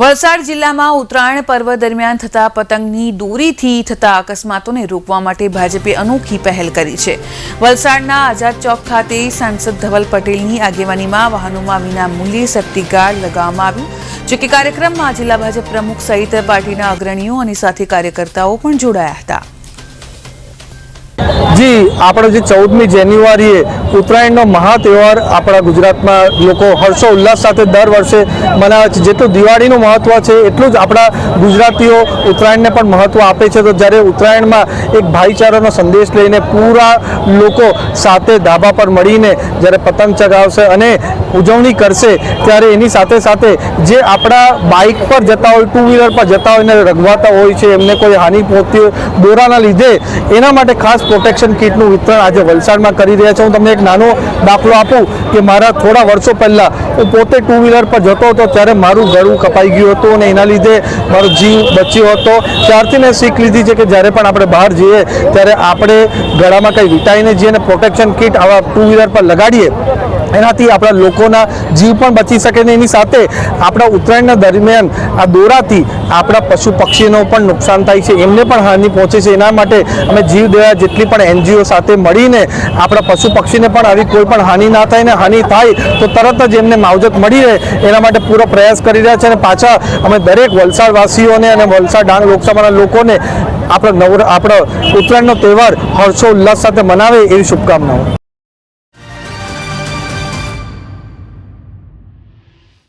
વલસાડ જિલ્લામાં ઉત્તરાયણ પર્વ દરમિયાન થતા પતંગની દોરીથી થતા અકસ્માતોને રોકવા માટે ભાજપે અનોખી પહેલ કરી છે. વલસાડના આઝાદ ચોક ખાતે સાંસદ ધવલ પટેલની આગેવાનીમાં વાહનોમાં વિના મૂલ્યે સેફ્ટી ગાર્ડ લગાવવામાં આવ્યું. જો કે કાર્યક્રમમાં જિલ્લા ભાજપ પ્રમુખ સહિત પાર્ટીના અગ્રણીઓ અને સાથે કાર્યકર્તાઓ પણ જોડાયા હતા. જી, આપણો જે ચૌદમી જાન્યુઆરીએ ઉત્તરાયણનો મહા તહેવાર આપણા ગુજરાતમાં લોકો હર્ષો ઉલ્લાસ સાથે દર વર્ષે મનાવે છે. જેટલું દિવાળીનું મહત્ત્વ છે, એટલું જ આપણા ગુજરાતીઓ ઉત્તરાયણને પણ મહત્ત્વ આપે છે. તો જ્યારે ઉત્તરાયણમાં એક ભાઈચારાનો સંદેશ લઈને પૂરા લોકો સાથે ધાબા પર મળીને જ્યારે પતંગ ચગાવશે અને ઉજવણી કરશે, ત્યારે એની સાથે સાથે જે આપણા બાઇક પર જતા હોય, ટુ વ્હીલર પર જતા હોય એને રગવાતા હોય છે, એમને કોઈ હાનિ પહોંચતી હોય, દોરાના લીધે એના માટે ખાસ પ્રોટેક્શન કીટનું વિતરણ આજે વલસાડમાં કરી રહ્યા છે. હું તમને એક નાનો દાખલો આપું કે મારા થોડા વર્ષો પહેલાં હું પોતે ટુ વ્હીલર પર જતો હતો, ત્યારે મારું ગળું કપાઈ ગયું હતું અને એના લીધે મારો જીવ બચ્યો હતો. ત્યારથી મેં શીખ લીધી છે કે જ્યારે પણ આપણે બહાર જઈએ, ત્યારે આપણે ગળામાં કંઈ વિટાઈને જઈએ અને પ્રોટેક્શન કિટ આવા ટુ વ્હીલર પર લગાડીએ એનાથી આપણા લોકોના જીવ પણ બચી શકે ને એની સાથે આપણા ઉત્તરાયણના દરમિયાન આ દોરાથી આપણા પશુ પક્ષીનો પણ નુકસાન થાય છે, એમને પણ હાનિ પહોંચે છે. એના માટે અમે જીવ દયા જેટલી પણ એનજીઓ સાથે મળીને આપણા પશુ પક્ષીને પણ આવી કોઈ પણ હાનિ ના થાય ને હાનિ થાય તો તરત જ એમને માવજત મળી રહે. એના માટે પૂરો પ્રયાસ કરી રહ્યા છે અને પાછા અમે દરેક વલસાડવાસીઓને અને વલસાડ ડાંગ લોકસભાના લોકોને આપણો નવ આપણો ઉત્તરાયણનો તહેવાર હર્ષોલ્લાસ સાથે મનાવે એવી શુભકામનાઓ.